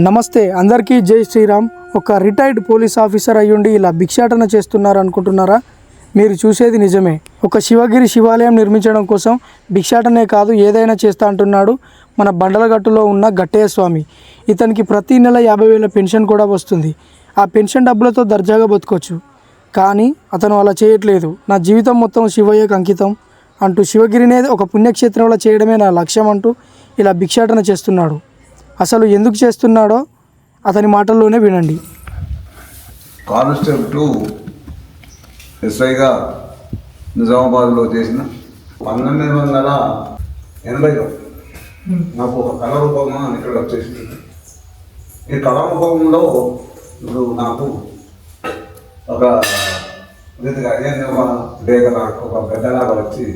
నమస్తే అందరికీ జై శ్రీరామ్. ఒక రిటైర్డ్ పోలీస్ ఆఫీసర్ అయ్యుండి ఇలా భిక్షాటన చేస్తున్నారు అనుకుంటున్నారా మీరు చూసేది నిజమే. ఒక శివగిరి శివాలయం నిర్మించడం కోసం భిక్షాటనే కాదు ఏదైనా చేస్తా అంటున్నాడు మన బండలగట్టులో ఉన్న గట్టయ్య స్వామి. ఇతనికి ప్రతి నెల యాభై వేల పెన్షన్ కూడా వస్తుంది. ఆ పెన్షన్ డబ్బులతో దర్జాగా బతకొచ్చు. కానీ అతను అలా చేయట్లేదు. నా జీవితం మొత్తం శివయ్యకు అంకితం. అంటూ శివగిరినే ఒక పుణ్యక్షేత్రంలో చేయడమే నా లక్ష్యం అంటూ ఇలా భిక్షాటన చేస్తున్నాడు. అసలు ఎందుకు చేస్తున్నాడో అతని మాటల్లోనే వినండి. కానిస్టేబుల్ టూ ఎస్ఐగా నిజామాబాద్లో చేసిన పంతొమ్మిది వందల ఎనభైలో నాకు ఒక కళ ఇక్కడ వచ్చేసింది. ఈ కళారూపంలో ఇప్పుడు నాకు ఒక రీతిగా ఏంది ఒక డేగలాగా ఒక గడ్డలాగా వచ్చి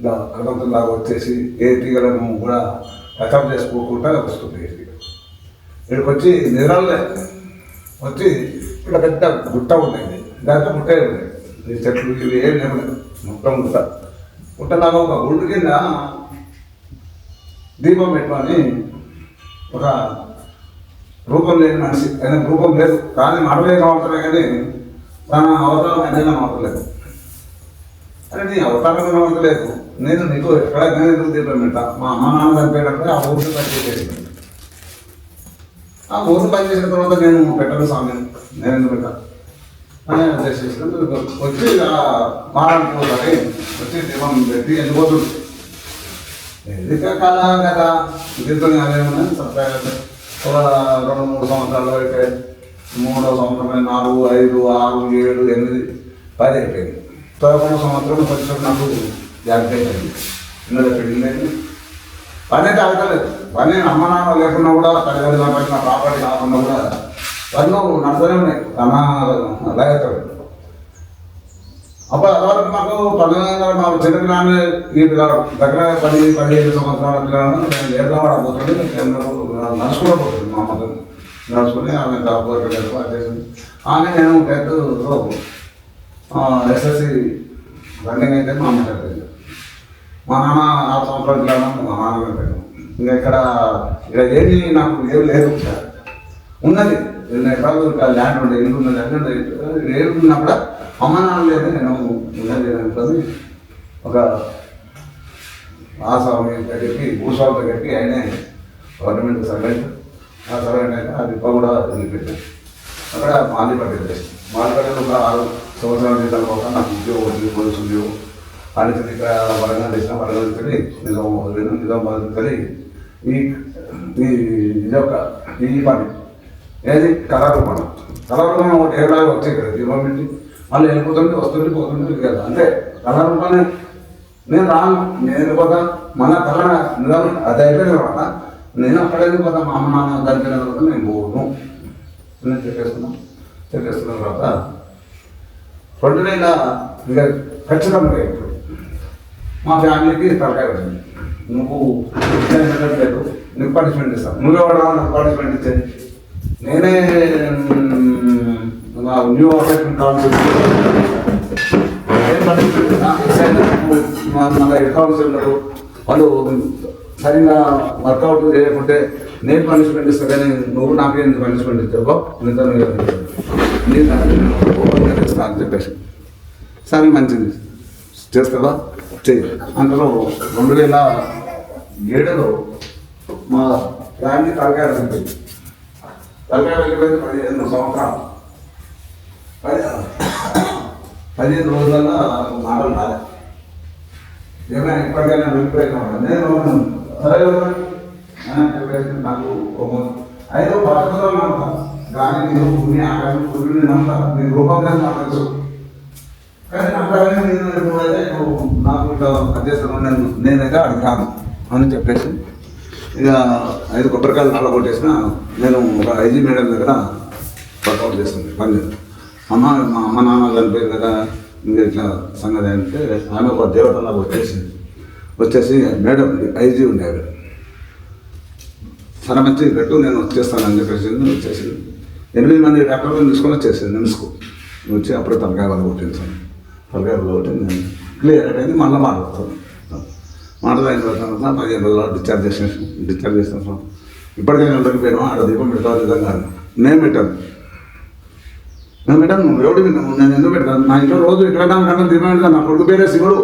ఇలా కడపలాగా వచ్చేసి ఏ తీగలను కూడా టచప్ చేసుకోకుండా వస్తుంది ఇక్కడికి వచ్చి నిద్రలే. వచ్చి ఇక్కడ పెద్ద గుట్ట ఉండేది. దాంట్లో గుట్టే ఉండేది. చెట్లు ఇవి ఏం లేవు. మొత్తం గుట్ట. గుట్టలాగా ఒక గుండు కింద దీపం పెట్టుకొని ఒక రూపం లేని మనిషి. ఆయన రూపం లేదు. కానీ మాటలే కావట్లే కానీ తన అవతారం ఏదైనా కనవట్లేదు అని నీ అవతారం కనవట్లేదు నేను నీకు ఎక్కడ నేను ఎందుకు దీపం మా అమ్మ నాన్న చనిపోయినప్పుడు ఆ ఊరికి పనిచేసేది ఆ ఊరిని పని చేసిన తర్వాత నేను పెట్టను స్వామి. నేను ఎందుకు పెట్టా అని వచ్చి ఆ వచ్చి దీపం పెట్టి వెళ్ళిపోతుంది ఎందుక కాలం కదా? దీంతో అదేమన్నా సత్యాలు ఒక రెండు మూడు సంవత్సరాలు అయితే మూడో సంవత్సరం నాలుగు ఐదు ఆరు ఏడు ఎనిమిది పది అయిపోయింది. పదకొండు సంవత్సరం పరిశ్రమ నాకు జాగ్రత్త అయిపోయింది పిల్లలు పెళ్ళింది పని అయితే అడగలేదు పని అమ్మ నాన్న లేకున్నా కూడా తల్లిదండ్రులు సంపాదించిన ప్రాపర్టీ కాకుండా కూడా పన్ను నడుస్తూనే ఉన్నాయి. తన అలాగే అప్పుడు అదివరకు మాకు పంతొమ్మిది మాకు మా చిన్న పిల్లలు ఈ పిల్లలు దగ్గర పది పదిహేను సంవత్సరాల పిల్లలను నేను ఏదో వాడబోతుంది నేను నడుచుకుంటూ పోతుంది మా అమ్మతో నడుచుకుని ఆమె కాబట్టి చేసింది ఆమె నేను టెన్త్ ఎస్ఎస్సి రన్నింగ్ అయితే మా అమ్మ చదివింది. మా నాన్న ఆ సంవత్సరాలు పిల్లలు మా నాన్న వెళ్ళాడు ఇంకా ఇక్కడ ఇక్కడ ఏమి నాకు ఏం లేదు. ఉన్నది. రెండు ఎకరాలు ల్యాండ్ ఉండే ఇల్లు ఉన్నది అన్నీ ఉన్నది ఏమి ఉన్నా కూడా అమ్మ నాన్న లేదు నేను ఉన్నది అనుకుని ఒక ఆ స్వామి దగ్గరికి భూస్వామి దగ్గరికి ఆయనే గవర్నమెంట్ సర్వెంట్ ఆ సర్వెంట్ అయితే ఆ కూడా వదిలిపెట్టాను అక్కడ మాలిపట్టింది మాలిపట్టిన ఒక ఆరు సంవత్సరాల క్రితం నాకు ఉద్యోగం వచ్చింది పోలీసు ఉద్యోగం. అని ఇక్కడ వరంగల్ చేసిన వరంగల్ నిజం నిజాం వదిలేను నిజామాబాద్ తీసుకెళ్ళి ఈ ఈ ఇది ఒక ఈ పని ఏది? కళారూపణం కళారూపణం ఒకటి ఏడాది వచ్చాయి కదా దీపం మళ్ళీ వెళ్ళిపోతుంటే వస్తుంటే పోతుంటే కదా. అంటే కళారూపాన్ని నేను రాను. నేను వెళ్ళిపోతా మన కళ నిజం అది అయిపోయిన తర్వాత నేను అక్కడ వెళ్ళిపోతా మా అమ్మ నాన్న చనిపోయిన తర్వాత నేను పోను. నేను చెప్పేసుకున్నాను చెప్పేస్తున్న తర్వాత రెండు వేల ఇక ఖచ్చితంగా మా ఫ్యామిలీకి తలకాయ వచ్చింది. నువ్వు ఉద్యోగం వెళ్ళట్లేదు నీకు పనిష్మెంట్ ఇస్తాను నువ్వెవడా నాకు పనిష్మెంట్ ఇచ్చేది నేనే న్యూ ఆపరేషన్ కౌన్సిల్ మన హెడ్ కౌన్సిలర్ వాళ్ళు సరిగా వర్కౌట్ చేయకుంటే నేను పనిష్మెంట్ ఇస్తా కానీ నువ్వు నాకేం పనిష్మెంట్ ఇచ్చావు? నీతో నేను అని చెప్పేసి. సరే మంచిది. చేస్తావా? అందులో రెండు వేల ఏడులో మా ఫ్యామిలీ తలకాయ వెళ్ళిపోయింది తలకాయ వెళ్ళిపోయింది పదిహేను సంవత్సరాలు. పదిహేను రోజులలో మాటలు రాలే. ఏమైనా ఎప్పటికైనా వెళ్ళిపోయినా నేను సరే నాకు ఐదో పథకాలు నమ్ముతా కానీ నేను పుణ్య ఆకాశం పుణ్యుని నమ్ముతా నేను రూపంగా నాకు కానీ నాకు అవన్నీ నేను ఎప్పుడైతే నాకు ఇట్లా అధ్యక్షుడు నేను నేనైతే అక్కడికి రాను. అని చెప్పేసి ఇక ఐదు కొబ్బరికాయలు నాలుగు కొట్టేసిన. నేను ఒక ఐజీ మేడం దగ్గర వర్కౌట్ చేస్తుంది పని అమ్మ మా అమ్మ నాన్న చనిపోయిన దగ్గర ఇంకా ఇట్లా సంగతి అంటే ఆమె ఒక దేవతలాగా వచ్చేసింది. వచ్చేసి మేడం ఐజీ ఉండేవి సరే మంచి పెట్టు నేను వచ్చేస్తానని చెప్పేసి వచ్చేసింది. ఎనిమిది మంది డాక్టర్లు తీసుకొని వచ్చేసింది నిమ్స్కు వచ్చి అప్పుడే తలకాయ వాళ్ళు కొట్టించాను. తలకాయ ఒకటి నేను క్లియర్ అయిపోయింది మళ్ళీ మాట్లాడుతాను మాట్లాడిన తర్వాత పదిహేను రోజులు డిశ్చార్జ్ చేసిన డిశ్చార్జ్ చేసిన ఇప్పటికైనా వెళ్ళిపోయాను ఆడ దీపం పెడతాను విధంగా నేను పెట్టాను. నేను పెట్టాను నువ్వు ఎవడు విన్నావు? నేను ఎందుకు పెట్టాను నా ఇంట్లో రోజు ఇక్కడ కన్నా దీపం పెడతాను నా కొడుకు పేరే శివుడు.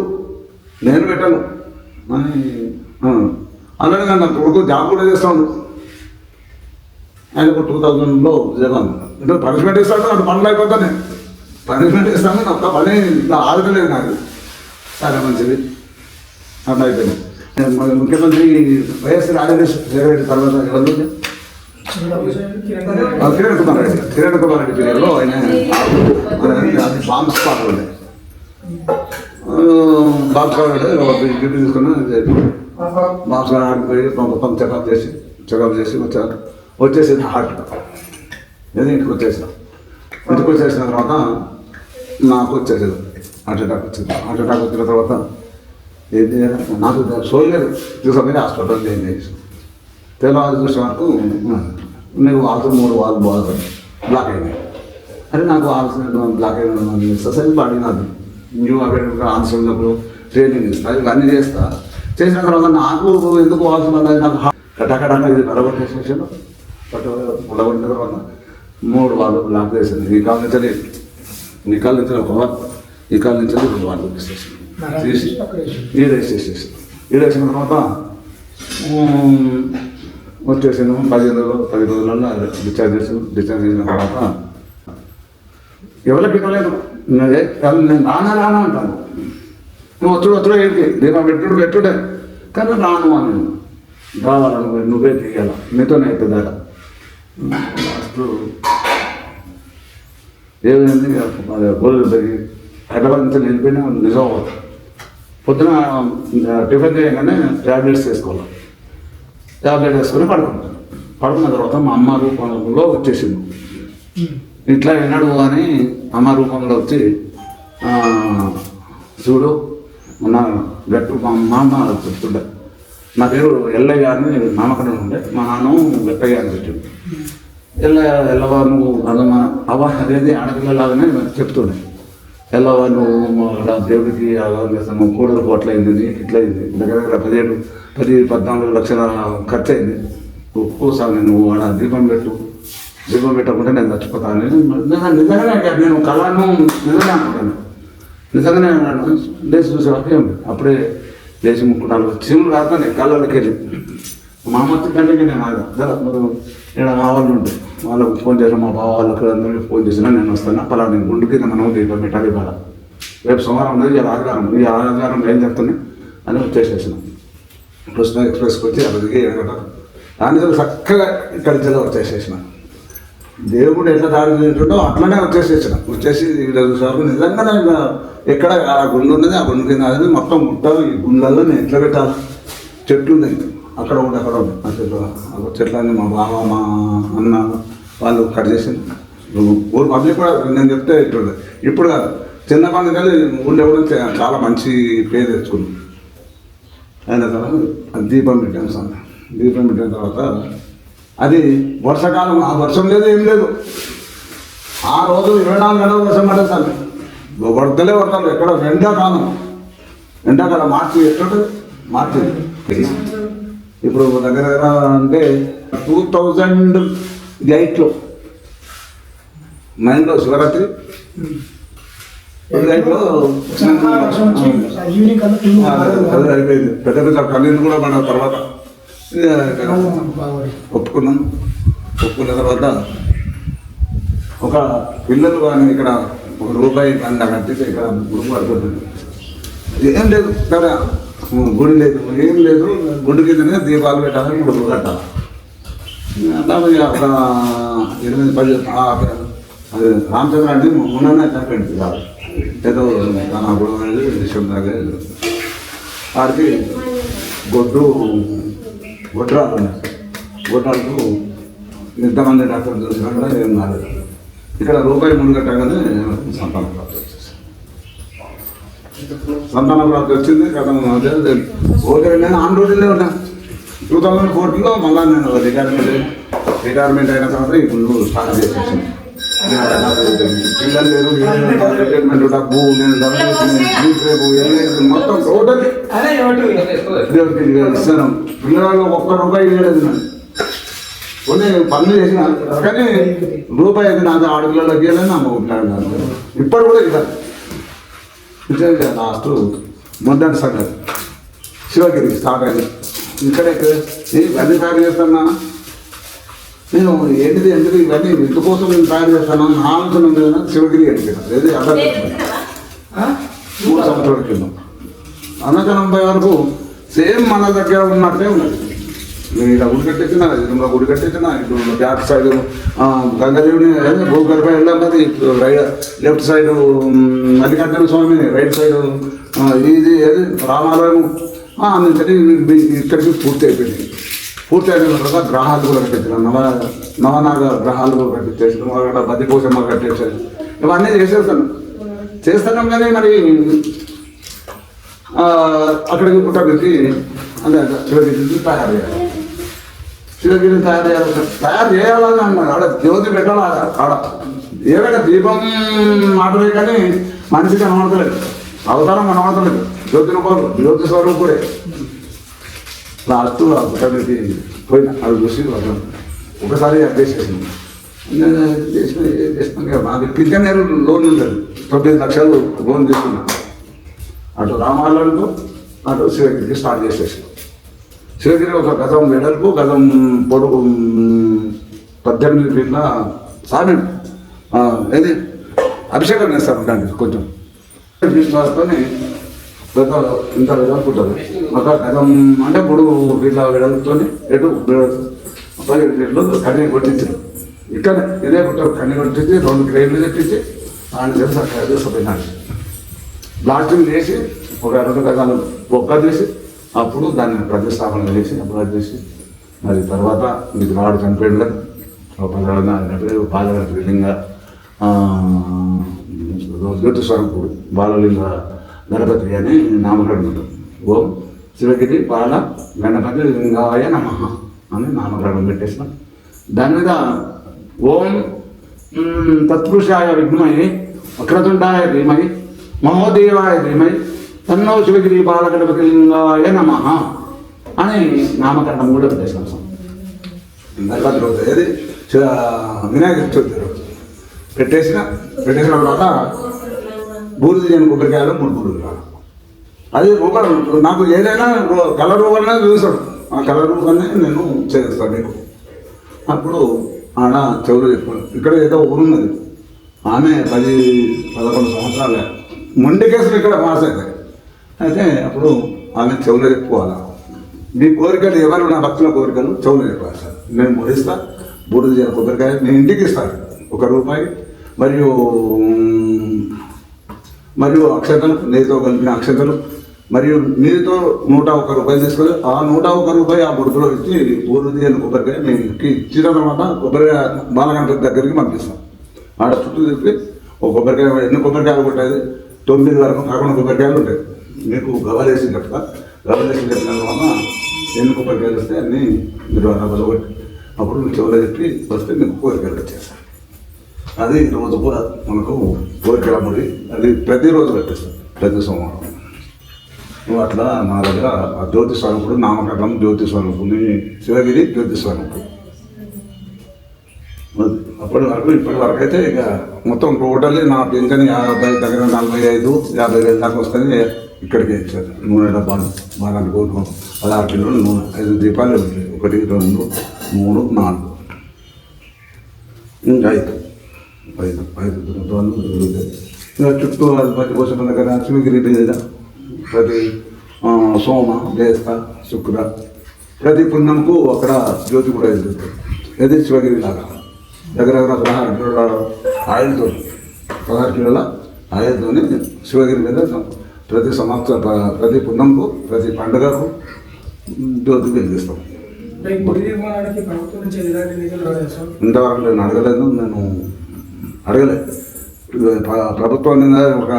నేను పెట్టాను. అని ఆ. అలానే నా కొడుకు జాబ్ కూడా చేస్తాను ఆయనకు టూ థౌజండ్లో ఉద్యోగం అంటే పనిష్మెంట్ ఇస్తాడు నాకు పనులు అయిపోతానే. పనిష్మెంట్ ఇస్తాను ఒక్క పని ఇంకా ఆగలేదు నాకు. చాలా మంచిది. అట్లా అయిపోయింది నేను ముఖ్యమంత్రి వైఎస్ రాజశేఖర రెడ్డి తర్వాత ఎవరు కిరణ్ కుమార్ రెడ్డి. కిరణ్ కుమార్ రెడ్డి పీరియడ్లో ఆయన అది బాంబ్ స్పాట్ ఉండే. బాంబ్ స్పాట్ డ్యూటీ తీసుకుని బాంబ్ స్పాట్ ఆడిపోయి పంపం చెకప్ చేసి చెకప్ చేసి వచ్చాను వచ్చేసింది హార్ట్. నేను ఇంటికి వచ్చేసాను. ఇంటికి వచ్చేసిన తర్వాత నాకు వచ్చేది హార్ట్ అటాక్ వచ్చింది హార్ట్ అటాక్ వచ్చిన తర్వాత ఏం చేయాలి? నాకు సోయలేదు తీసుకొని హాస్పిటల్ ఏం చేసి తెల్లవారు చూసిన వరకు నేను వాళ్ళతో మూడు వాళ్ళు బాగా బ్లాక్ అయినాయి. అరే నాకు ఆల్సిన బ్లాక్ అయిన ఎక్సర్సైజ్ బాడీ నాది న్యూ అకాడమిక్ ఆన్సర్ ఉన్నప్పుడు ట్రైనింగ్ ఇస్తా. ఇవన్నీ చేస్తా. చేసిన తర్వాత నాకు ఎందుకు వాల్సిన నాకు కటాకటాక ఇది పడగొట్టేసేసాను బట్ పడగొట్టిన తర్వాత మూడు వాళ్ళు బ్లాక్ చేసింది ఈ కాల్ నుంచి ఈ కాల్ నుంచి ఒక వాళ్ళు ఈ కాల్ నుంచి తీసేసి తీసి ఈడేసేసేసి. ఈడేసిన తర్వాత వచ్చేసాను పదిహేను రోజులు పది రోజులలో డిశ్చార్జ్ చేసి డిశ్చార్జ్ చేసిన తర్వాత ఎవరికి ఇవ్వలేదు? నేనే నేను రానా రానా అంటాను. నువ్వు వచ్చుడు వచ్చుడు ఏంటి? నేను పెట్టుడు పెట్టుడే. కానీ రాను అని రావాలి నువ్వు నువ్వే తీయాల నీతోనే లాస్ట్ ఏమైంది గోళ్ళు పెరిగి హైదరాబాద్ నుంచి నిజం అవ్వదు పొద్దున టిఫిన్ చేయగానే ట్యాబ్లెట్స్ వేసుకోవాలి. ట్యాబ్లెట్ వేసుకొని పడుకుంటాను పడుకున్న తర్వాత మా అమ్మ రూపంలో వచ్చేసింది. ఇట్లా వినడు అని అమ్మ రూపంలో వచ్చి చూడు నా గట్టు మా మామ చెప్తుండే. నా పేరు ఎల్లయ్య అని నామకరణం ఉండే. మా నాన్న గట్టయ్య అని పెట్టిండు ఎల్లయ్య ఎల్లవా నువ్వు అదమ్మా అవ్వ అదేది ఆడపిల్లలాగానే చెప్తుండే. ఎల్లవా నువ్వు మా దేవుడికి అలా చేస్తాను కూడలకు అట్లా అయింది నీకు ఇట్లా అయింది దగ్గర దగ్గర పదిహేడు పది పద్నాలుగు లక్షల ఖర్చు అయింది ఒక్కోసారి నువ్వు ఆడ దీపం పెట్టు. దీపం పెట్టకుండా నేను చచ్చిపోతాను నిజంగా నిజంగానే నేను కళను నిజంగా అనుకుంటాను. నిజంగానే అన్నాడు. లేచి చూసేవాళ్ళకి అప్పుడే లేచి ముక్కున్నాను చీములు కాదు నేను కళ్ళకి వెళ్ళి. మా అమ్మ కంటే నేను ఆగా. ఇక్కడ కావాలి ఉంటే. వాళ్ళకు ఫోన్ చేసిన మా బావ వాళ్ళకి అందరికీ ఫోన్ చేసినా నేను వస్తాను. పలానా నేను గుండు కింద మనం దీపం పెట్టాలి ఇవాళ. రేపు సోమవారం ఉన్నది ఇలా ఆదివారం ఈ ఆదివారం ఏం చెప్తున్నాయి అని వచ్చేసేసిన. కృష్ణ ఎక్స్ప్రెస్కి వచ్చి అదిగే దాని చక్కగా ఇక్కడ జిల్లా వచ్చేసేసిన. దేవుడు ఎట్లా దారి తింటుండో అట్లనే వచ్చేసేసిన. వచ్చేసి ఇక్కడ చూసారు నిజంగానే ఎక్కడ ఆ గుండు ఉన్నది ఆ గుండు కింద అది మొత్తం గుట్ట ఈ గుండెల్లో నేను ఎట్లా పెట్టాలి? చెట్లు ఉన్నాయి. అక్కడ ఒకటి అక్కడ ఉంది ఆ చెట్లు ఆ చెట్లన్నీ మా బావ మా అన్న వాళ్ళు కట్ చేసి ఊరు పబ్లిక్ కూడా నేను చెప్తే ఇట్లుండే ఇప్పుడు కాదు చిన్న పని కానీ ఊళ్ళో కూడా చాలా మంచి పేరు తెచ్చుకున్నాం అయిన తర్వాత దీపం పెట్టాను సార్ దీపం పెట్టిన తర్వాత అది వర్షాకాలం ఆ వర్షం లేదు ఏం లేదు. ఆ రోజు ఇరవై నాలుగు గంటల వర్షం పడేది సార్ వరదలే వరదలు ఎక్కడ ఎండాకాలం. ఎండాకాలం మార్చి ఎక్కడ మార్చి. ఇప్పుడు దగ్గర దగ్గర అంటే టూ థౌజండ్ ఎయిట్లో నైన్లో శివరాత్రి. ఎయిట్లో ఈవినింగ్ ఆ, అదే అయిపోయింది. పెద్ద పెద్ద కన్నీళ్ళు కూడా మన తర్వాత. ఒప్పుకున్నాం. ఒప్పుకున్న తర్వాత ఒక పిల్లలు కానీ ఇక్కడ ఒక రూపాయి పని కట్టితే ఇక్కడ గుడి పడుతుంది ఏం లేదు కదా గుడి లేదు ఏం లేదు గుడి కిందనే దీపాలు పెట్టాలని గుడి కట్టాలి. అట్లా ఒక ఎనిమిది పది అది రామచంద్ర అంటే మొన్ననే చనిపోయింది కాదు ఏదో నా గుడి అనేది విషయం దాకా వాడికి గొడ్డు గొడ్రాలు ఉన్నాయి. గొడ్రాలకు ఎంతమంది డాక్టర్ చూసినా కూడా ఏం కాలేదు. ఇక్కడ రూపాయి ముందుకట్టగానే కట్టగానే ప్రాప్తి సంతాన ప్రాప్తి వచ్చింది కదా అదే ఓకే నేను ఆన్ రోజులే ఉన్నా. టూ థౌజండ్ ఫోర్టీన్లో మళ్ళీ నేను రిటైర్మెంట్ రిటైర్మెంట్ అయిన తర్వాత ఇప్పుడు స్టార్ట్ చేసేసాను పిల్లలు లేరు రిటైర్మెంట్ డబ్బు నేను డబ్బు రేపు వెళ్ళేది మొత్తం టోటల్ దేవుడికి ఇస్తాను. పిల్లలు ఒక్క రూపాయి ఇవ్వలేదు నేను కొన్ని పనులు చేసిన కానీ రూపాయి నాకు ఆడపిల్లలకి ఇవ్వలేదు నా మొగ్గు ఇప్పుడు కూడా ఇవ్వాలి ఇదే లాస్ట్ మొదటి సంగతి శివగిరి స్టార్ట్ అయింది. ఇక్కడే ఇవన్నీ తయారు చేస్తున్నా నేను ఏంటిది ఎందుకు ఇవన్నీ ఇందుకోసం నేను తయారు చేస్తాను? నా ఆలోచన ఉంది కదా శివగిరి ఎడిపోయినా ఏది అర్థం మూడు సంవత్సరాల కింద. అన్నజనంపై వరకు సేమ్ మన దగ్గర ఉన్నట్టే ఉన్నది. నేను ఇలా గుడి కట్టించిన ఎదురుగా గుడి కట్టించిన ఇటు బ్యాక్ సైడ్ గంగదేవుని భూగర్భ వెళ్ళన్నది right left side Mallikarjuna Swamy right side ఇది ఏది రామాలయం అందుకని ఇక్కడికి పూర్తి అయిపోయింది పూర్తి అయిన తర్వాత గ్రహాలు కూడా కట్టించాను నవ నవనాగ గ్రహాలు కూడా కట్టించేసాను అక్కడ బతికోసమ్మ ఇవన్నీ చేసేస్తాను. చేస్తున్నాం కానీ మరి అక్కడికి పుట్టబెట్టి అంటే శివగిరి తయారు చేయాలి శివగిరి తయారు చేయాలి. తయారు చేయాలని అన్నాడు. ఆడ జ్యోతి పెట్టాలి ఆడ. ఏమైనా దీపం మాటలే కానీ మనిషి కనబడతలేదు. అవతారం కనబడతలేదు. జ్యోతి రూపాలు జ్యోతి స్వరూపుడే. లాస్ట్ ఆ పోయిన. అది చూసి ఒకసారి అప్డేట్ చేసింది. నేను చేసిన చేసిన మాది కింద లోన్ ఉంటుంది తొమ్మిది లక్షలు లోన్ తీసుకున్నాను అటు రామాలయంకు అటు శివగిరికి స్టార్ట్ చేసేసాను శివగిరి ఒక గతం వెడల్పు గతం పొడుగు పద్దెనిమిది ఫీట్ల సామి ఏది? అభిషేకం చేస్తారు దానికి కొంచెం. ఫీట్లతోని గత ఇంత వెడల్పు ఉంటుంది ఒక గతం అంటే పొడుగు ఫీట్ల వెడల్పుతోని ఎటు పదిహేడు ఫీట్లు కన్నీ కొట్టించారు. ఇక్కడ ఇదే పుట్టారు కన్నీ కొట్టించి రెండు గ్రేడ్లు తెప్పించి ఆయన తెలుసు అక్కడ తీసుకుపోయినాడు బ్లాస్టింగ్ చేసి ఒక రెండు గజాలు ఒక్క చేసి అప్పుడు దాన్ని ప్రతిష్టాపన చేసి అప్పుడు చేసి మరి తర్వాత మీకు రాడు చనిపోయాడు. కదా బాలగంట లింగ జ్యోతి స్వరూపుడు బాలలింగ గణపతి అని నామకరణం ఓం శివగిరి బాల గణపతి లింగాయ నమ అని నామకరణం పెట్టేసినాం. దాని మీద ఓం తత్పురుషాయ విఘ్నమై వక్రతుండాయ ధీమై మహోదేవాయ ధీమై తన్నో శివగిరి బాలగణపతి నమ అని నామకరణం కూడా పెట్టేసినాం స్వామి. నవరాత్రి రోజు ఏది వినాయక చవితి రోజు పెట్టేసిన పెట్టేసిన తర్వాత బూరిది చేయని కొబ్బరికాయలు మూడు బూడిదలు అది రూపాయలు నాకు ఏదైనా కలర్ రూపాయలనే చూసాడు ఆ కలర్ రూపాయలనే నేను చేస్తాను నీకు అప్పుడు ఆడ చెవులు చెప్పాడు ఇక్కడ ఏదో ఊరున్నది. ఆమె పది పదకొండు సంవత్సరాలే. మొండి కేసులు ఇక్కడ పాస్ అవుతాయి అయితే అప్పుడు ఆమె చెవులు చెప్పుకోవాలా మీ కోరికలు ఎవరు? నా భక్తుల కోరికలు చెవులు చెప్పాలి సార్. నేను ముడిస్తా బూడిద చేయాలి కొబ్బరికాయ నేను ఇంటికి ఇస్తాను. ఒక రూపాయి. మరియు మరియు అక్షతలు నీతో కలిపిన అక్షతలు. మరియు నీతో నూట ఒక్క రూపాయలు తీసుకొని ఆ నూట ఒక్క రూపాయి ఆ బుడతలో ఇచ్చి ఊరుది అని కొబ్బరికాయ మేము ఇంటికి ఇచ్చిన తర్వాత కొబ్బరికాయ బాలగంట దగ్గరికి పంపిస్తాం. ఆడ చుట్టూ తిప్పి ఒక కొబ్బరికాయ ఎన్ని కొబ్బరికాయలు కొట్టేది తొమ్మిది వరకు పదకొండు కొబ్బరికాయలు ఉంటాయి. మీకు గవలేసి చెప్తా గవలేసి చెప్పిన వలన ఎన్ని కొబ్బరికాయలు వస్తే అన్నీ మీరు డబ్బులు అప్పుడు మీకు చెవులో చెప్పి వస్తే మీకు కోరికలు వచ్చేస్తాయి. అది రోజు కూడా మనకు కోరికల ముడి అది ప్రతిరోజు పెట్టేస్తాం ప్రతి సోమవారం. నువ్వు అట్లా మా దగ్గర ఆ జ్యోతి స్వరూపుడు నామకరణం జ్యోతి స్వరూపుని శివగిరి జ్యోతి స్వరూపుడు అప్పటి వరకు ఇప్పటి వరకు అయితే ఇక మొత్తం టోటల్లీ నా పింఛన్ యాభై దగ్గర నలభై ఐదు యాభై వేల దాకా వస్తుంది ఇక్కడికి ఇచ్చారు. నూనె డబ్బాలు బాగా గోధుమ పదహారు కిలోలు నూనె. ఐదు దీపాలు ఉంటాయి. ఒకటి రెండు మూడు నాలుగు. ఇంకా ఐదు. ఐదు ఐదు దీపాలు దొరుకుతాయి. ఇంకా చుట్టూ అది పది కోసం దగ్గర శివగిరి మీద ప్రతి సోమ దేస్త శుక్ర ప్రతి పుణ్యంకు అక్కడ జ్యోతి కూడా వెళ్తుంది ఇది శివగిరి లాగా. దగ్గర దగ్గర పదహారు కిలోల ఆయిల్తో పదహారు కిలోల ఆయిల్తోనే శివగిరి మీద ప్రతి సంవత్సర ప్రతి పుణ్యంకు ప్రతి పండుగకు జ్యోతి వెలిగిస్తాం ఇంతవరకు నేను అడగలేదు నేను అడగలేదు ప్ర- ప్రభుత్వం నిన్న ఒక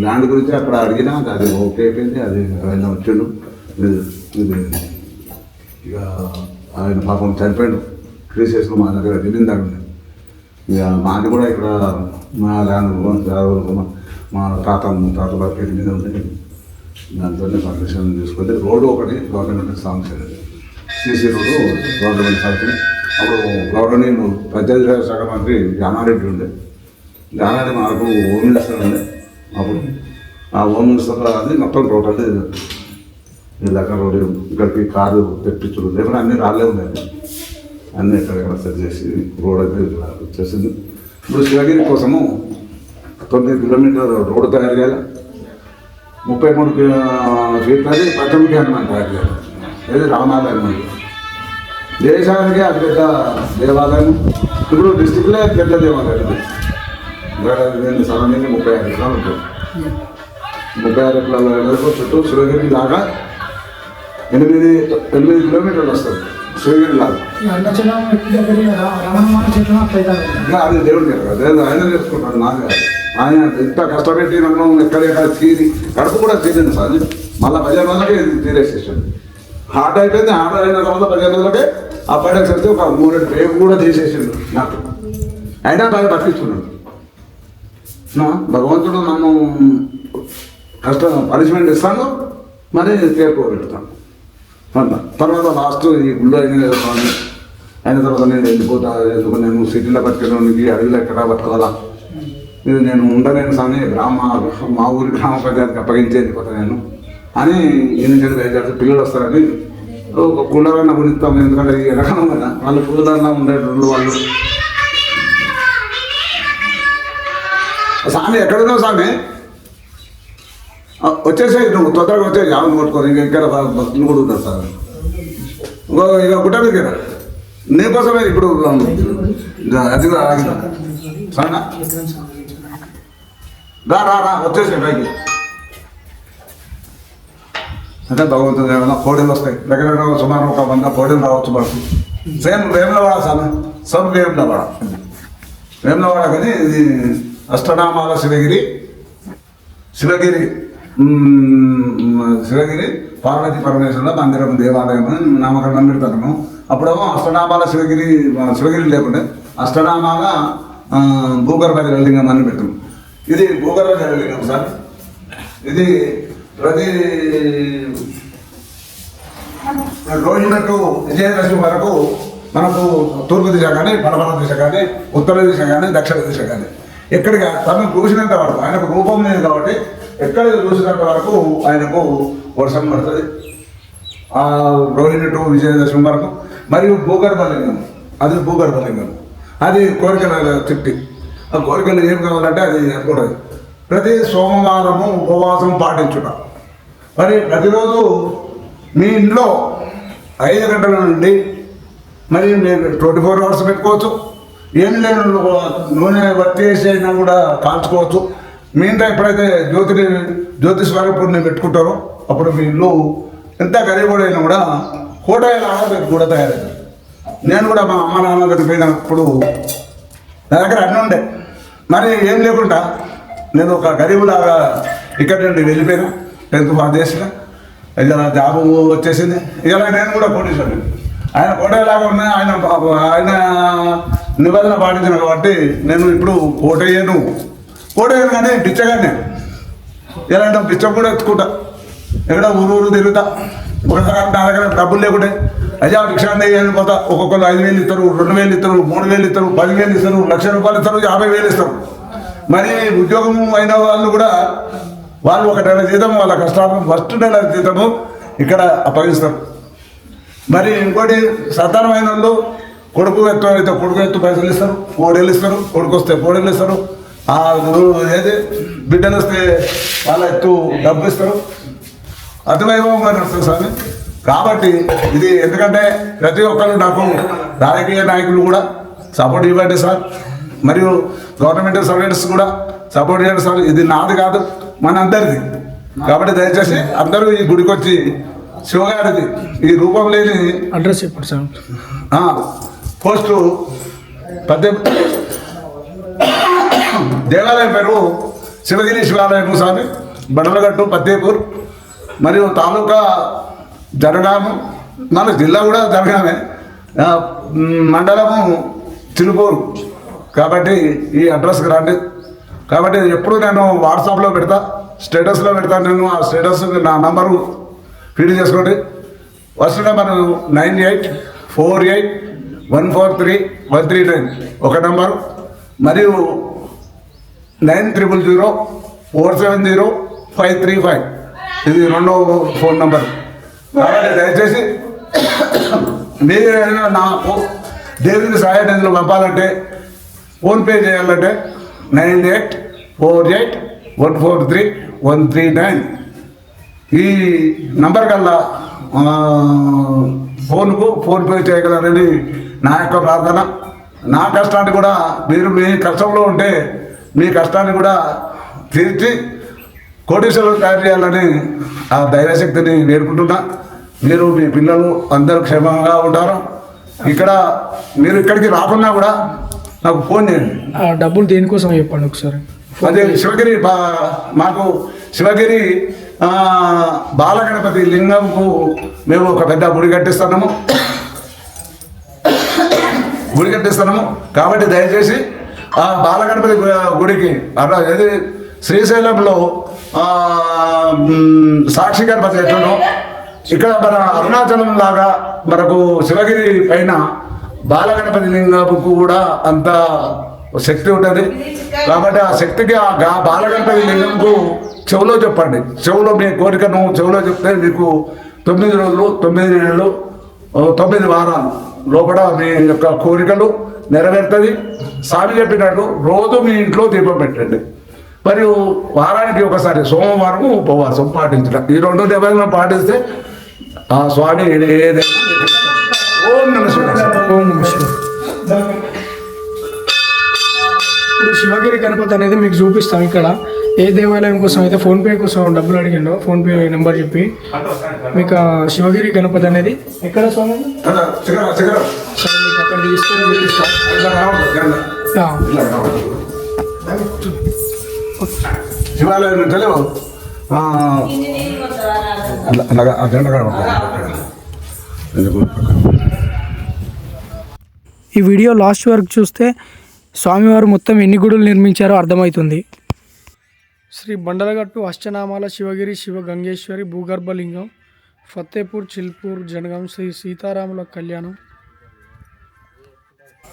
ల్యాండ్ గురించి అక్కడ అడిగినా అది ఓకే అయిపోయింది అది ఆయన వచ్చిండు. ఇక ఆయన పాపం చనిపోయాడు. క్రీసేసిన మా దగ్గర దిగిందాడు ఇక మాది కూడా ఇక్కడ మా ల్యాండ్ మా- మా తాత తాత పేరు మీద ఉంది దాంతోనే పర్మిషన్ తీసుకుంటే రోడ్డు ఒకటి government sanction C C road government sanction అప్పుడు గౌరవనీయులు పంచాయతీరాజ్ శాఖ మంత్రి జానారెడ్డి ఉండే. జానారెడ్డి మాకు హోమ్ మినిస్టర్ ఉండే. అప్పుడు ఆ హోమ్ మినిస్టర్ అది మొత్తం టోటల్ ఈ రోడ్డు ఇక్కడికి కారు తెప్పించడం. లేకపోతే అన్నీ రాలే ఉన్నాయి. అన్నీ ఎక్కడెక్కడ సెట్ చేసి రోడ్ అయితే ఇలా వచ్చేసింది. ఇప్పుడు శివగిరి కోసము తొమ్మిది కిలోమీటర్ రోడ్డు తయారు చేయాలి. ముప్పై మూడు ఫీట్లది పంతొమ్మిది హనుమాన్ తయారు చేయాలి. ఇది రామాలయం దేశానికి అతిపెద్ద దేవాలయం. ఇప్పుడు డిస్టిక్లే పెద్ద దేవాలయం దీని సరౌండింగ్ ముప్పై ఆరు ఎకరాలు ఉంటుంది ముప్పై ఆరు ఎకరాల చుట్టూ శివగిరి లాగా ఎనిమిది ఎనిమిది కిలోమీటర్లు వస్తుంది. శివగిరి లాగా. అది దేవుడి ఆయన చేసుకుంటాడు నాకు. ఆయన ఇంత కష్టపెట్టి నన్ను ఎక్కడెక్కడ తీరి కడుపు కూడా తీరింది సార్. మళ్ళీ పదిహేను రోజులకే ఇది తీరేసేసాడు హార్ట్ అయిపోయింది హార్ట్ అయిన తర్వాత పదిహేను రోజులకే ఆ పైన సరితే ఒక మూడు రేపు కూడా తీసేసిండు నాకు. అయినా బాగా బతికిస్తున్నాడు. భగవంతుడు నన్ను కష్టం పనిష్మెంట్ ఇస్తాను మరి తీర్కోబెడతాను పెడతాను తర్వాత లాస్ట్ ఈ గుళ్ళు అయిన అయిన తర్వాత నేను వెళ్ళిపోతా ఎందుకు? నేను సిటీలో బతికేదానికి అడవిలో ఎక్కడ బతకాలా? ఇది నేను ఉండలేను స్వామి గ్రామ మా ఊరి గ్రామ పంచాయతీకి అప్పగించేది కొత్త నేను. అని ఎన్ని చెడు దయచేసి పిల్లలు వస్తారని ఒక కూలరన్న గుణిస్తాం ఎందుకంటే ఈ రకం కదా. వాళ్ళు కూలరన్న ఉండేటోళ్ళు వాళ్ళు. స్వామి ఎక్కడున్నావు స్వామి? ఆ, వచ్చేసాయి నువ్వు తొందరగా వచ్చేసి ఆమె కొట్టుకొని ఇంకా ఇక్కడ భక్తులు కూడా ఉన్నారు సార్ ఇంకో ఇక గుట్ట మీద కదా నీకోసమే ఇప్పుడు అది సరేనా రా రా రా వచ్చేసాయి పైకి. అంటే భగవంతుడు ఏమైనా కోడలు వస్తాయి. దగ్గర దగ్గర సుమారు ఒక వంద కోడలు రావచ్చు మనకు సేమ్ వేములవాడ సార్ సబ్ వేములవాడ. వేములవాడ కానీ ఇది అష్టనామాల శివగిరి శివగిరి మ్మ్, శివగిరి పార్వతి పరమేశ్వరుల మందిరం దేవాలయం అని నామకరణం పెడతాను అప్పుడేమో అష్టనామాల శివగిరి శివగిరి లేకుండే అష్టనామాల ఆ, భూగర్భ జలలింగం అని పెట్టాం ఇది భూగర్భ జలలింగం సార్? ఇది ప్రతి రోజునట్టు విజయదశమి వరకు మనకు తూర్పు దిశ కానీ పడమర దిశ కానీ ఉత్తర దిశ కానీ దక్షిణ దిశ కానీ. ఎక్కడికి తను చూసినంత వరకు ఆయనకు రూపం లేదు కాబట్టి ఎక్కడ చూసినంత వరకు ఆయనకు వర్షం పడుతుంది. ఆ రోజునట్టు విజయదశమి వరకు. మరియు భూగర్భలింగం అది భూగర్భలింగం. అది కోరికల చిట్టి ఆ కోరికలు ఏం కావాలంటే అది అనుకుంటుంది. ప్రతి సోమవారము ఉపవాసం పాటించుట. మరి ప్రతిరోజు మీ ఇంట్లో ఐదు గంటల నుండి మరి మీరు ట్వంటీ ఫోర్ అవర్స్ పెట్టుకోవచ్చు. ఏం లేని నూనె వర్తి అయినా కూడా కాల్చుకోవచ్చు. మీ ఇంట్లో ఎప్పుడైతే జ్యోతిని జ్యోతి స్వరూపుడిని పెట్టుకుంటారో అప్పుడు మీ ఇల్లు ఎంత గరీబుడైనా కూడా కోటలాగా మీకు కూడా తయారైంది నేను కూడా మా అమ్మ నాన్న దగ్గర పోయినప్పుడు నా దగ్గర అన్నీ ఉండే మరి ఏం లేకుండా నేను ఒక గరీబులాగా ఇక్కడ నుండి వెళ్ళిపోయినా టెన్త్ పాస్ చేసిన ఇలా జాబ్ వచ్చేసింది. ఇలా నేను కూడా కోటేశ్వరుని ఆయన కోటలాగా ఉన్నా ఆయన ఆయన నిబంధన పాటించిన కాబట్టి నేను ఇప్పుడు కోటయ్యను కోటయ్యను కానీ పిచ్చగానే ఎలా అంటే పిచ్చ కూడా ఎత్తుకుంటా. ఎక్కడ ఊరు ఊరు తిరుగుతా. ఒకసారి నా దగ్గర డబ్బులు లేకుంటే అయ్యా భిక్షాన్ని పోతా. ఒక్కొక్కరు ఐదు వేలు ఇస్తారు రెండు వేలు ఇస్తారు మూడు వేలు ఇస్తారు పదివేలు ఇస్తారు లక్ష రూపాయలు ఇస్తారు యాభై వేలు ఇస్తారు. మరి ఉద్యోగం అయిన వాళ్ళు కూడా వాళ్ళు ఒక నెల జీతం వాళ్ళ కష్టాలు ఫస్ట్ నెల జీతము ఇక్కడ అప్పగిస్తారు. మరి ఇంకోటి సంతానమైన వాళ్ళు కొడుకు ఎత్తు అయితే కొడుకు ఎత్తు పైసలు ఇస్తారు కోడేళ్ళు ఇస్తారు కొడుకు వస్తే కోడేళ్ళు ఇస్తారు. ఆ ఏది బిడ్డలు వస్తే వాళ్ళ ఎత్తు డబ్బు ఇస్తారు. అతివైభవంగా నడుస్తుంది స్వామి. కాబట్టి ఇది ఎందుకంటే ప్రతి ఒక్కరు నాకు రాజకీయ నాయకులు కూడా సపోర్ట్ ఇవ్వండి సార్. మరియు గవర్నమెంట్ సర్వెంట్స్ కూడా సపోర్ట్ చేయండి సార్. ఇది నాది కాదు మన అందరిది కాబట్టి దయచేసి అందరూ ఈ గుడికి వచ్చి శివగారిది ఈ రూపం లేని అడ్రస్ చెప్పండి సార్. పోస్టు పద్దెనిమిది దేవాలయం పేరు శివగిరి శివాలయం స్వామి బండలగట్టు పత్తేపూర్ మరియు తాలూకా జనగాము మన జిల్లా కూడా జనగామే. మండలము తిరుపూరు. కాబట్టి ఈ అడ్రస్కి రండి. కాబట్టి ఎప్పుడు నేను వాట్సాప్లో పెడతా స్టేటస్లో పెడతాను నేను ఆ స్టేటస్ నా నంబరు ఫీడ్ చేసుకోండి. First number nine eight four eight one four three one three nine ఒక నెంబరు. మరియు nine triple zero four seven zero five three five ఇది రెండో ఫోన్ నెంబర్. కాబట్టి దయచేసి మీరు ఏదైనా నాకు దేవుని సహాయ నిధులు పంపాలంటే ఫోన్పే చేయాలంటే nine eight four eight one four three one three nine. ఈ నంబర్ కల్లా ఫోన్కు ఫోన్పే చేయగలరని నా యొక్క ప్రార్థన. నా కష్టాన్ని కూడా మీరు మీ కష్టంలో ఉంటే మీ కష్టాన్ని కూడా తీర్చి కోటీశ్వరులు తయారు చేయాలని ఆ ధైర్యశక్తిని నేర్పుతున్నా మీరు మీ పిల్లలు అందరూ క్షేమంగా ఉంటారు. ఇక్కడ మీరు ఇక్కడికి రాకున్నా కూడా నాకు ఫోన్ చేయండి. ఆ డబ్బులు దేనికోసం చెప్పండి ఒకసారి? అదే శివగిరి మాకు శివగిరి బాలగణపతి లింగంకు మేము ఒక పెద్ద గుడి కట్టిస్తున్నాము. గుడి కట్టిస్తున్నాము. కాబట్టి దయచేసి ఆ బాలగణపతి గుడికి అలా ఏది శ్రీశైలంలో సాక్షి గణపతి ఎట్లనో ఇక్కడ మన అరుణాచలం లాగా మనకు శివగిరి పైన బాలగణపతి లింగంకు కూడా అంత శక్తి ఉంటుంది. కాబట్టి ఆ శక్తికి ఆ బాలగణపతి లింగంకు చెవులో చెప్పండి. చెవులో మీ కోరికను చెవులో చెప్తే మీకు తొమ్మిది రోజులు తొమ్మిది నెలలు తొమ్మిది వారాలు లోపల మీ యొక్క కోరికలు నెరవేరుతుంది. స్వామి చెప్పినట్టు రోజు మీ ఇంట్లో దీపం పెట్టండి. మరియు వారానికి ఒకసారి సోమవారం ఉపవాసం పాటించడం. ఈ రెండు నిబంధనలు పాటిస్తే ఆ స్వామి ఏదైనా ఓం నమ ఓం నమః. ఇప్పుడు శివగిరి గణపతి అనేది మీకు చూపిస్తాం ఇక్కడ. ఏ దేవాలయం కోసం అయితే ఫోన్పే కోసం డబ్బులు అడిగిండో ఫోన్పే నెంబర్ చెప్పి మీకు శివగిరి గణపతి అనేది ఎక్కడ స్వామి? అక్కడ తీసుకొని చూపిస్తాం. శివాలయం తెలియవు అలాగా ఆ గంట ఈ వీడియో లాస్ట్ వరకు చూస్తే స్వామివారు మొత్తం ఎన్ని గుడులు నిర్మించారో అర్థమవుతుంది. శ్రీ బండలగట్టు అష్టనామాల శివగిరి శివ గంగేశ్వరి భూగర్భలింగం ఫతేపూర్ చిల్పూర్ జనగం శ్రీ సీతారాముల కళ్యాణం.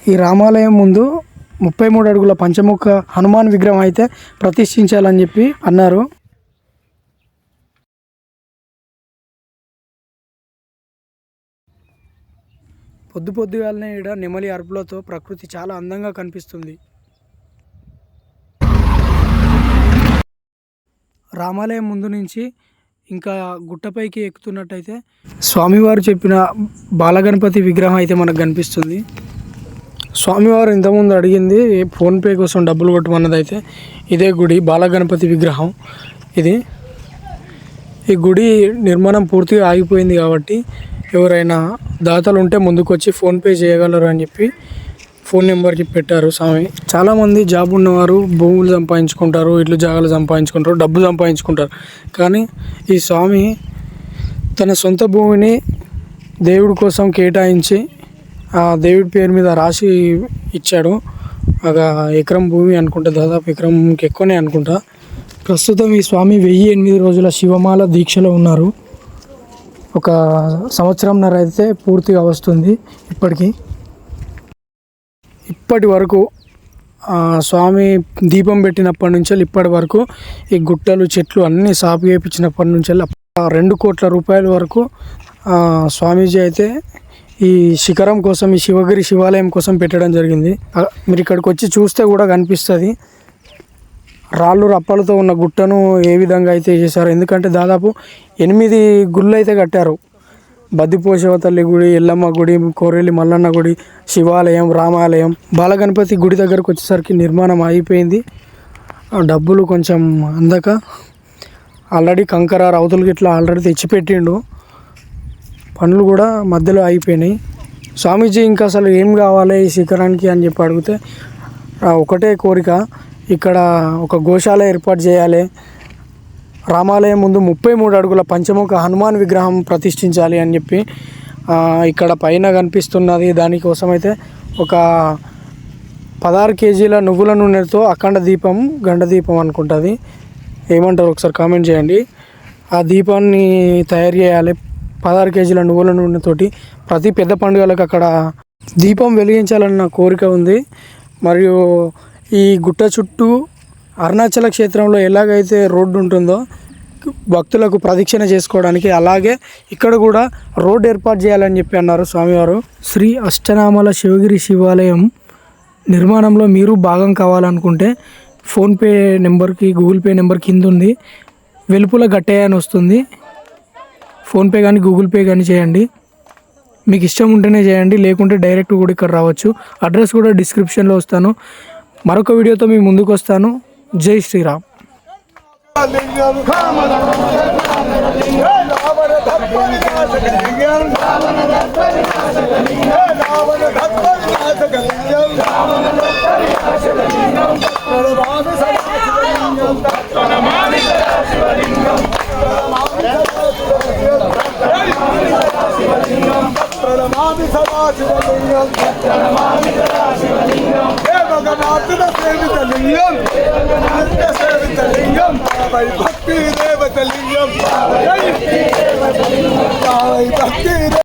ఈ రామాలయం ముందు ముప్పై మూడు అడుగుల పంచముఖ హనుమాన్ విగ్రహం అయితే ప్రతిష్ఠించాలని చెప్పి అన్నారు. పొద్దు పొద్దుగాలనే ఈడ నెమలి అరుపులతో ప్రకృతి చాలా అందంగా కనిపిస్తుంది. రామాలయం ముందు నుంచి ఇంకా గుట్టపైకి ఎక్కుతున్నట్టయితే స్వామివారు చెప్పిన బాలగణపతి విగ్రహం అయితే మనకు కనిపిస్తుంది. స్వామివారు ఇంతకుముందు అడిగింది ఫోన్పే కోసం డబ్బులు కొట్టమన్నది అయితే ఇదే గుడి బాలగణపతి విగ్రహం. ఇది ఈ గుడి నిర్మాణం పూర్తిగా ఆగిపోయింది కాబట్టి ఎవరైనా దాతలు ఉంటే ముందుకు వచ్చి ఫోన్పే చేయగలరు అని చెప్పి ఫోన్ నెంబర్కి పెట్టారు స్వామి. చాలామంది జాబ్ ఉన్నవారు భూములు సంపాదించుకుంటారు ఇట్లు జాగాలు సంపాదించుకుంటారు డబ్బు సంపాదించుకుంటారు. కానీ ఈ స్వామి తన సొంత భూమిని దేవుడి కోసం కేటాయించి దేవుడి పేరు మీద రాసి ఇచ్చాడు. ఒక ఎకరం భూమి అనుకుంటా దాదాపు ఎకరంకి ఎక్కువనే అనుకుంటా. ప్రస్తుతం ఈ స్వామి వెయ్యి ఎనిమిది రోజుల శివమాల దీక్షలో ఉన్నారు. ఒక సంవత్సరంన్నర అయితే పూర్తిగా వస్తుంది ఇప్పటికీ. ఇప్పటి వరకు స్వామి దీపం పెట్టినప్పటి నుంచి ఇప్పటి వరకు ఈ గుట్టలు చెట్లు అన్నీ సాపు చేయించినప్పటి నుంచి రెండు కోట్ల రూపాయల వరకు స్వామీజీ అయితే ఈ శిఖరం కోసం ఈ శివగిరి శివాలయం కోసం పెట్టడం జరిగింది. మీరు ఇక్కడికి వచ్చి చూస్తే కూడా కనిపిస్తుంది. రాళ్ళు రప్పలతో ఉన్న గుట్టను ఏ విధంగా అయితే చేశారు ఎందుకంటే దాదాపు ఎనిమిది గుళ్ళు అయితే కట్టారు. బద్దిపోషవ తల్లి గుడి ఎల్లమ్మ గుడి కోరేలి మల్లన్న గుడి శివాలయం రామాలయం. బాలగణపతి గుడి దగ్గరకు వచ్చేసరికి నిర్మాణం అయిపోయింది ఆ డబ్బులు కొంచెం అందక ఆల్రెడీ కంకర రౌతులకి ఇట్లా ఆల్రెడీ తెచ్చిపెట్టిండు. పనులు కూడా మధ్యలో అయిపోయినాయి. స్వామీజీ ఇంకా అసలు ఏం కావాలి ఈ శిఖరానికి అని చెప్పి అడిగితే ఒకటే కోరిక ఇక్కడ ఒక గోశాల ఏర్పాటు చేయాలి. రామాలయం ముందు ముప్పై మూడు అడుగుల పంచముఖ హనుమాన్ విగ్రహం ప్రతిష్ఠించాలి అని చెప్పి ఇక్కడ పైన కనిపిస్తున్నది. దానికోసం అయితే ఒక పదహారు కేజీల నువ్వుల నూనెతో అఖండ దీపం గండ దీపం అనుకుంటుంది. ఏమంటారు? ఒకసారి కామెంట్ చేయండి. ఆ దీపాన్ని తయారు చేయాలి. పదహారు కేజీల నువ్వుల నూనెతోటి ప్రతి పెద్ద పండుగలకు అక్కడ దీపం వెలిగించాలన్న కోరిక ఉంది. మరియు ఈ గుట్ట చుట్టూ అరుణాచల క్షేత్రంలో ఎలాగైతే రోడ్డు ఉంటుందో భక్తులకు ప్రదక్షిణ చేసుకోవడానికి అలాగే ఇక్కడ కూడా రోడ్ ఏర్పాటు చేయాలని చెప్పి అన్నారు స్వామివారు. శ్రీ అష్టనామాల శివగిరి శివాలయం నిర్మాణంలో మీరు భాగం కావాలనుకుంటే ఫోన్పే నెంబర్కి గూగుల్ పే నెంబర్ కింద ఉంది వెలుపుల గట్టయ్య అని వస్తుంది. ఫోన్పే కానీ గూగుల్ పే కానీ చేయండి. మీకు ఇష్టం ఉంటేనే చేయండి లేకుంటే డైరెక్ట్ కూడా ఇక్కడ రావచ్చు. అడ్రస్ కూడా డిస్క్రిప్షన్లో వస్తాను. మరొక వీడియోతో మీ ముందుకు వస్తాను. జై శ్రీరామ్. ప్రణమామి సదా శివలింగం ప్రణమామి సదా శివలింగం హే సేవిత లింగం సేవిత లింగం వై భక్తి దేవత లింగం భక్తి